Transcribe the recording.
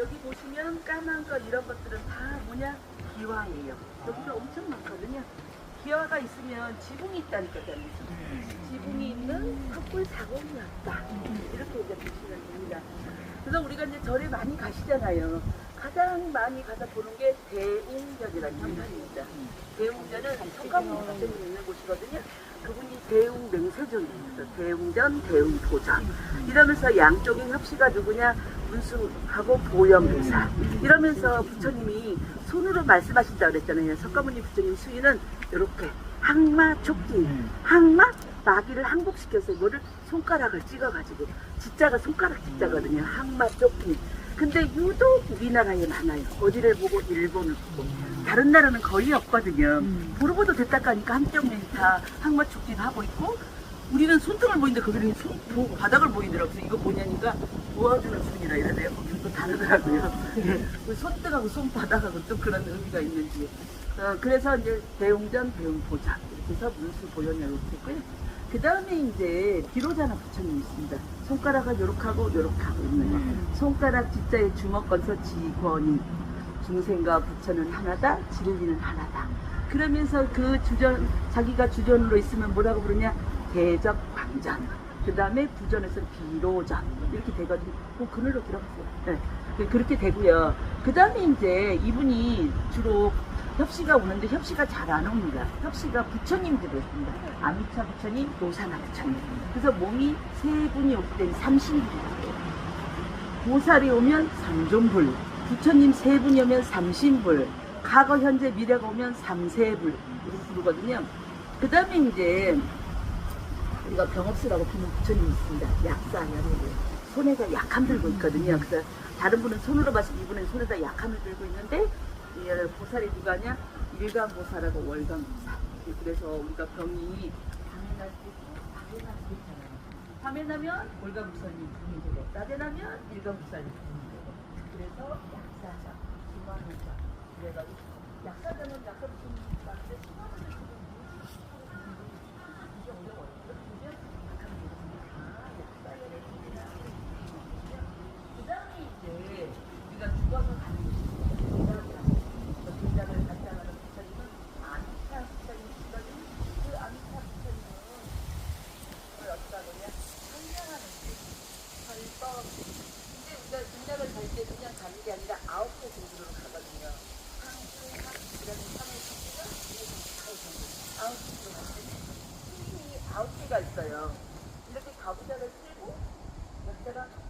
여기 보시면 까만 거 이런 것들은 다 뭐냐 기와예요. 여기가 엄청 많거든요. 기와가 있으면 지붕이 있다니까 지붕이 있는 헛골 자공이었다. 이렇게 이제 보시면 됩니다. 그래서 우리가 이제 절에 많이 가시잖아요. 가장 많이 가서 보는 게 대웅전이라는 현판입니다. 대웅전은 성감이 박사님 있는 곳이거든요. 그분이 대웅 명세존입니다. 대웅전, 대웅도전. 이러면서 양쪽에 협시가 누구냐? 문수하고 보현보사. 이러면서 부처님이 손으로 말씀하신다 그랬잖아요. 석가모니 부처님 수위는 이렇게 항마 촉기, 항마 마귀를 항복시켜서 이거를 손가락을 찍어가지고 지자가 손가락 지자거든요. 항마 촉기. 근데 유독 우리나라에 많아요. 어디를 보고 일본을 보고 다른 나라는 거의 없거든요. 보르보도 됐다 가니까 한쪽 면이 다 항마 촉기를 하고 있고 우리는 손등을 보이는데 거기는 손, 보- 바닥을 보이더라고요. 그래서 이거 뭐냐니까 도와주는 손이라 이러네요. 거기는 또 다르더라고요. 예. 그 손등하고 손바닥하고 또 그런 의미가 있는지. 어, 그래서 이제 대웅전, 대웅보자 이렇게 해서 문수 보현이 이렇게 있고요. 그 다음에 이제 비로자나 부처님 있습니다. 손가락을 요렇게 하고 요렇게 하고 있는 거. 손가락 지자에 주먹 건서 지권이 중생과 부처는 하나다, 진리는 하나다. 그러면서 그 주전, 자기가 주전으로 있으면 뭐라고 부르냐? 대적 방전. 그 다음에 부전에서 비로전. 이렇게 되거든요. 그 그늘로 들어갔어요. 네. 그- 그렇게 되고요. 그 다음에 이제 이분이 주로 협시가 오는데 협시가 잘 안 옵니다. 협시가 부처님들이 있습니다. 아미차 부처님, 노사나 부처님. 그래서 몸이 세 분이 올 때는 삼신불이라고 보살이 오면 삼존불, 부처님 세 분이 오면 삼신불, 과거, 현재, 미래가 오면 삼세불 이렇게 부르거든요. 그 다음에 이제 우리가 병업수라고 부르는 부처님이 있습니다. 약사, 연예인. 손에다 약함 들고 있거든요. 그래서 다른 분은 손으로 마시고 이분은 손에다 약함을 들고 있는데 이 보살이 누가냐? 일간보살하고 월간보살. 그래서 우리가 병이 밤에 날 때, 밤에 날때 있잖아요. 밤에 나면 월간보살님 분이 되고 낮에 나면 일간보살님 분이 되고 그래서 약사자, 수만호자 그래가지고 약사자는 약사 무슨 말인데 수만호는 지금 이게 어려워요. 그러면 약간 그 다음에 이제 우리가 죽어서 가는 곳입니다. 굉장을 간장하는 부처님은 아미타 부처님이거든요. 그 아미타 부처님은 그걸 어디다 그냐 상냥하는 데 설법. 근데 우리가 등장을 갈 때 그냥 가는 게 아니라 아홉 개 정도로 가거든요. 상수, 상, 그다음에 상의 상수가 사의 상수. 아홉 개로 갈 때는 있어요. 이렇게 가부장을 틀고 여기다가